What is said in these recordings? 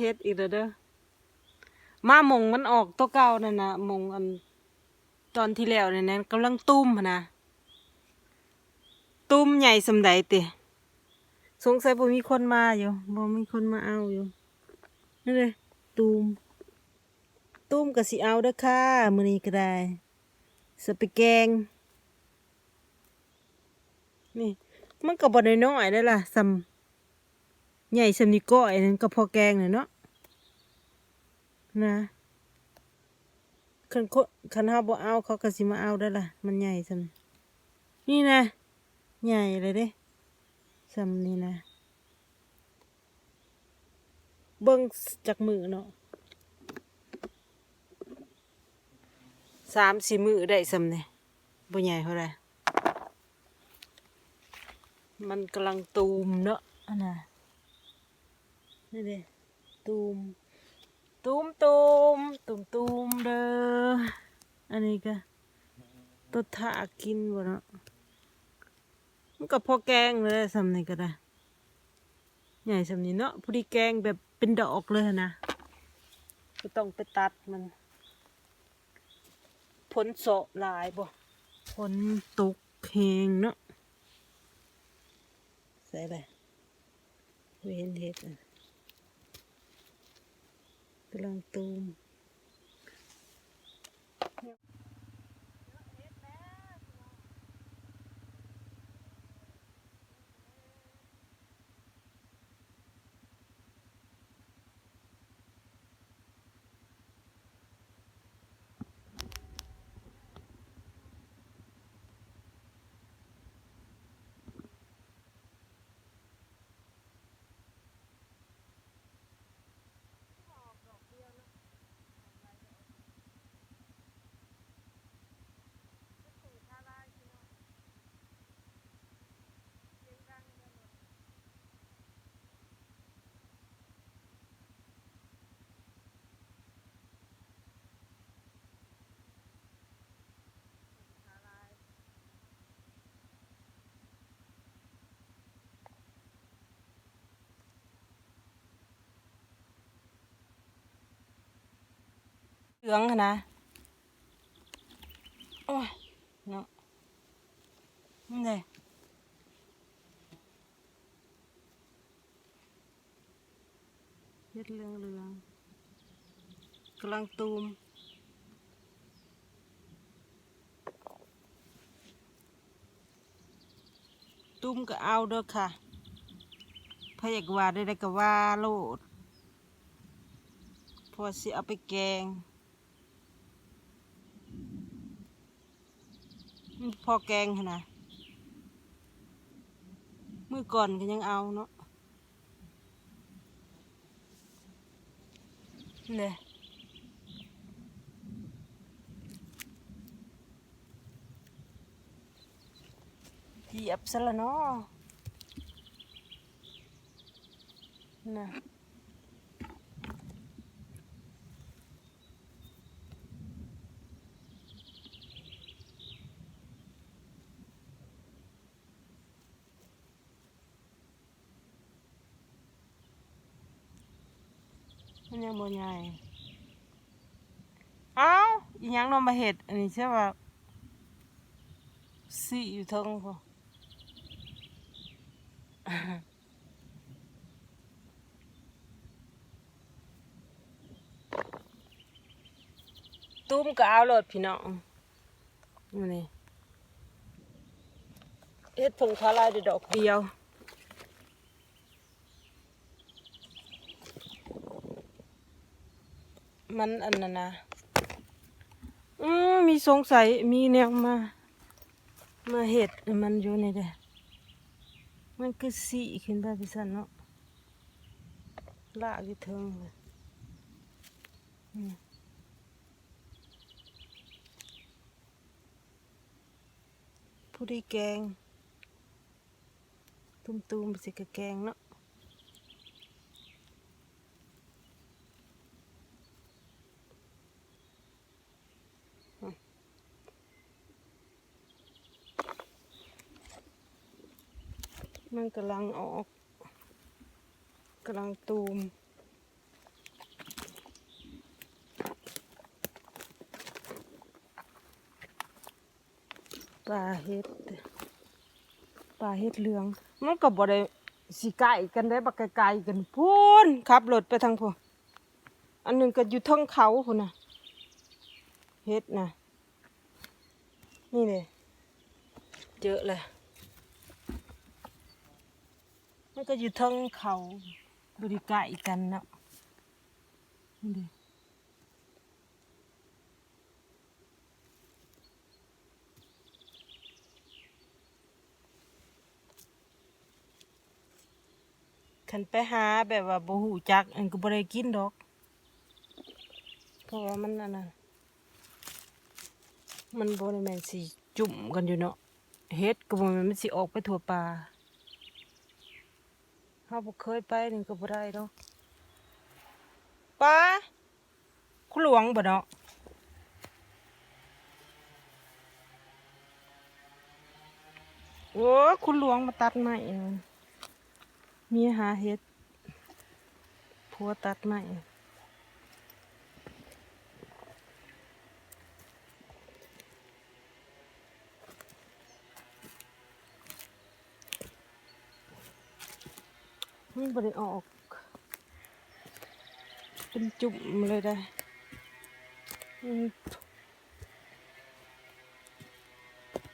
เฮ็ดอีกแล้วเด้อมามงมันออกตัวเก่านั่นนะมงอันตอนที่แล้วนั่นนะกำลังตุ้มนะตุ้มใหญ่สำใดติสงสัยบ่มีคนมาอยู่บ่มีคนมาเอาอยู่นั่นเลยตุ้มตุ้มก็สิเอาเด้อค่ะมื้อนี้ก็ได้สไปแกง นี่ มันก็บ่ได้น้อยๆได้ล่ะสำ ใหญ่สำนี้ก้อยนั่นก็พอแกงน่ะเนาะนะคันคนคันเฮาบ่เอาเขาก็สิมาเอาได้ละมันใหญ่สำนี้นี่นะ ใหญ่เลยเด้สำนี้นะเบิ่งจากมือเนาะสามสี่มือได้สำนี้บ่ใหญ่เท่าไรมันกำลังตูมเนอะอันน่ะ นี่เด้ตูมตูมตูมตูมตูมเด้ออันนี้ก็ตัวถากินบ่เนาะมันก็พอแกงเลยสำนี้ก็ได้ ใหญ่สำนี้เนาะพอดีแกงแบบเป็นดอกเลยนะก็ต้องไปตัดมัน ผลโสหลายบ่ผลตกแหงเนาะใส่เลยเห็นเห็ดอะ กำ ลังตูมเหลืองหั้นะ โอ้ยเนาะนี่เลยเฮ็ดเหลืองเหลืองกำลังตูมตุ้มก็เอาเด้อค่ะพยากว่าได้ได้ก็ว่าโลดพอสิเอาไปแกงมัน พอแกงหั่นนะเมื่อก่อนก็ยังเอาเนาะเนี่ยเหยียบซะละเนาะนะ มันยังบ่ใหญ่เอ้าอีหยังนอนมาเห็ดอันนี้ใช่ป่ะสีอยู่เทิงพอตุ้มก็เอาโลดพี่น้องนี่นี่เฮ็ดผงคาลายดอกเดียว มันอันนั้นนะอืมมีสงสัยมีแนวมา มาเห็ดมันอยู่ในเด้มันคือสีขึ้นไปพิสันเนาะลากอยู่เทิงเลยอืมผู้ด้แกง ตุ้มตูมๆไปสิกะแกงเนาะันกำลังออกกำลังตูม ปลาเห็ด ปลาเห็ดเหลือง มันก็บ่ได้สีไก่กันได้บักไก่กันพูนขับรถไปทางพวอันหนึ่งก็อยู่ท้องเขาคุณน่ะเฮ็ดนะนี่เลยเยอะเลย ก็อยู่เทางเขาบริไกลกันนะคันไปหาแบบว่าบ่หูจักอันก็บ่ได้กินดอก เพราะว่ามันอันนั้นมันบ่ได้แม่นสิจุ่มกันอยู่เนาะเฮ็ดก็บ่แม่นมันสิออกไปทั่วป่า เขาบ่เคยไปนี่ก็บ่ได้ดอกป้าคุณหลวงบ่เนาะโอ้คุณหลวงมาตัดไม้มีหาเห็ดผัวตัดไม้ มันบริออก เป็นจุ่มเลยได้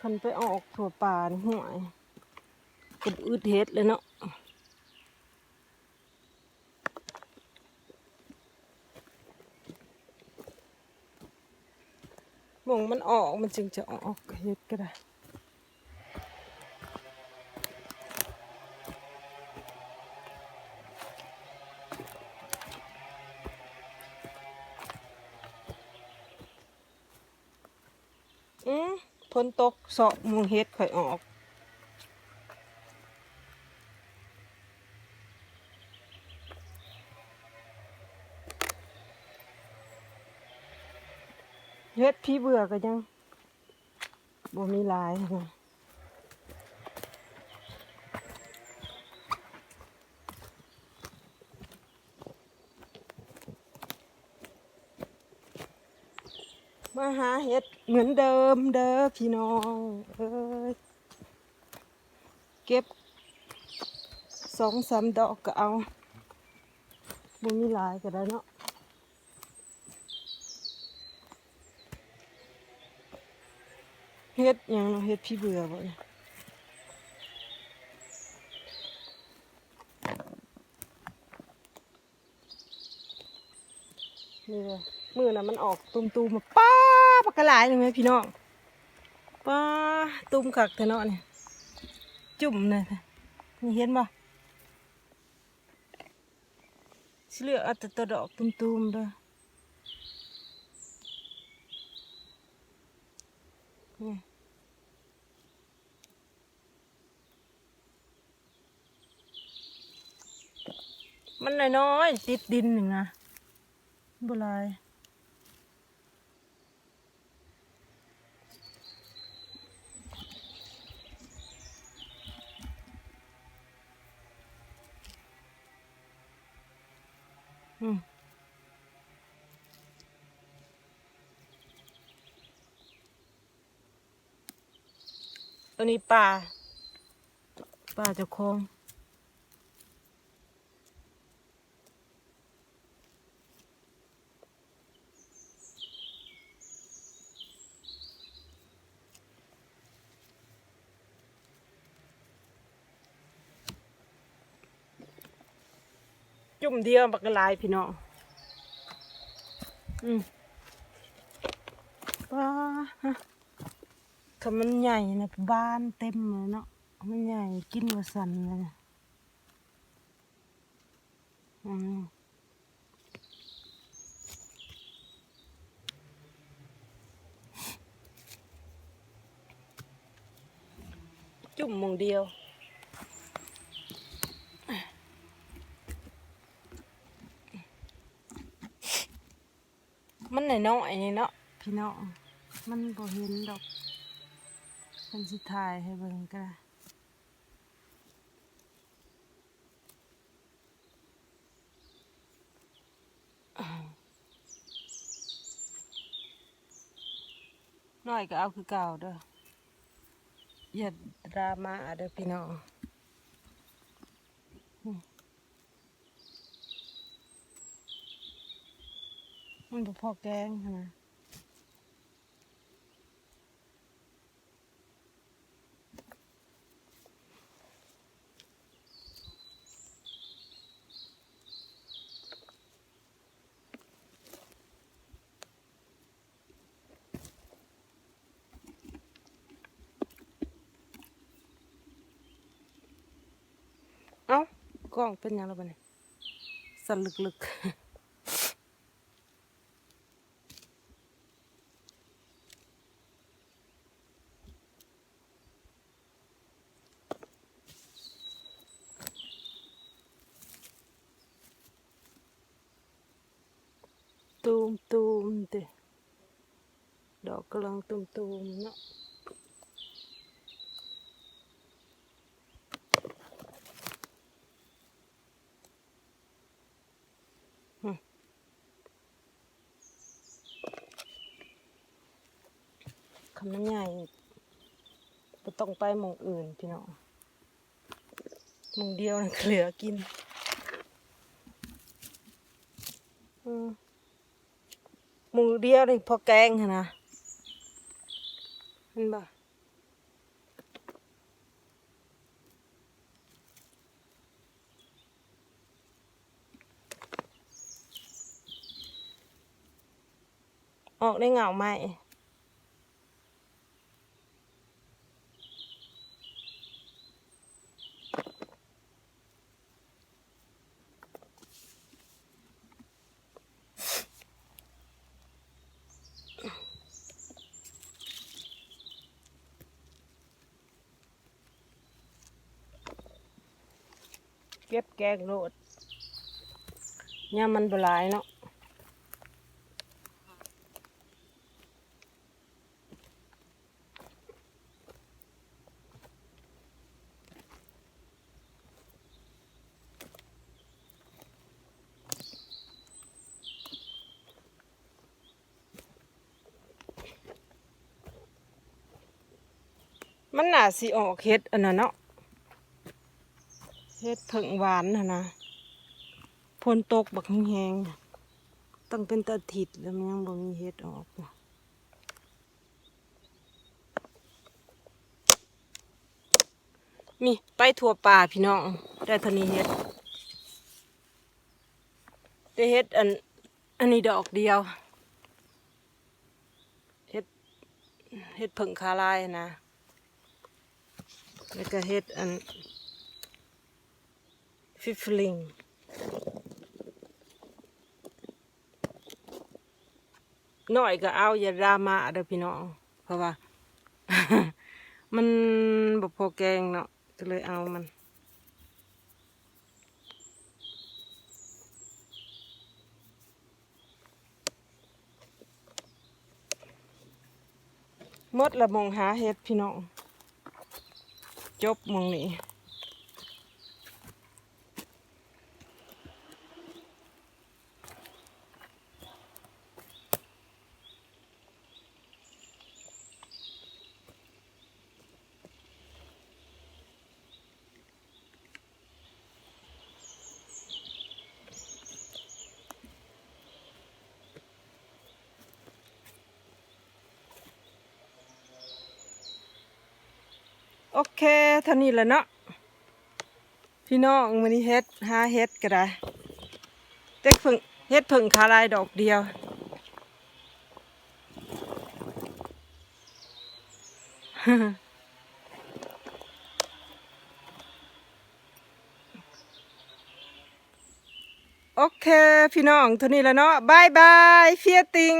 คันไปออกถั่วป่านห่วยเป็นอืดเฮ็ดเลยเนาะมองมันออกมันจึงจะออกเฮ็ดก็ได้ มฝนตกเสาะมูเฮ็ดข่อยออก เฮ็ดพี่เบื่อก็ยังบ่มีลายนะ มาหาเฮ็ดเหมือนเดิมเด้อพี่น้องเอ้ยเก็บสองสามดอกก็เอาบ่มีหลายก็ได้เนาะเฮ็ดหยังเนาะเฮ็ดพี่เบื่อบ่เนี่ยนี่เลยมือน่ะมันออกตุมๆมาป้า กระหลายเลยไหมพี่น้องป้าตุ่มคักเถอะเนาะเนี่ยจุ่มเลยนี่เห็นบ่สิเหลือเอาแต่ตัวดอกตุ่มๆเด้อนี่มันน้อยๆติดดินหนึ่งนะบลาย ตัวนี้ปลาปลาจะคอง จุ่มเดียวบักกะลายพี่น้องอืมป้าฮะคำมันใหญ่นะบ้านเต็มเลยเนาะมันใหญ่กินว่าสันเลยอืมจุ่มมองเดียว มั นน้อยๆนี่เนาะพี่น้องมันบ่เห็นดอกมันสิถ่ายให้เบิ่งก็ได้น้อยก็เอาคือเก่าเด้ออย่าดราม่าเด้อพี่น้อง มันบ่พอแกงหั้นนะเอ้ากล้องเป็นยังแล้วบัดนี้สั่นลึกๆ ตูมตูมเตดอกกำลังตูมตูมเนาะคำนั้นใหญ่บ่ต้องไปมองอื่นพี่น้องมองเดียวนั่นก็เหลือกิน อืม มอเดียวนี่พอแกงนะเห็นบ่ออกได้เหงาไหม เก็บแกงโลดเนี่ยามมันบหลายเนาะมันน่าสิออกเฮ็ดอันนั้นเนาะเฮ็ดเผิงหวานนะนะพนตกบักแหงตั้งเป็นตาทิดแล้วมันยังบ่มีเฮ็ดออกนะมีไปทั่วป่าพี่น้องได้เท่านี้เฮ็ดได้เฮ็ดอันอันนี้ดอกเดียวเฮ็ดเฮ็ดเผิงคาลายนะแล้วก็เฮ็ดอัน ฟิฟลิงหน่อยก็เอาอย่าดราม่าเด้อพี่น้องเพราะว่า มันบ่พอแกงเนาะก็เลยเอามันมดละมองหาเฮ็ดพี่น้อง จบมองนี้ โอเคเท่านี้แหละเนาะพี่น้องมื้อนี้เฮ็ดหาเฮ็ดก็ได้เต็กผึ่งเฮ็ดผึ่งคาลายดอกเดียวโอเค พี่น้องเท่านี้แหละเนาะบายบายเฟียติง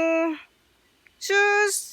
ชูส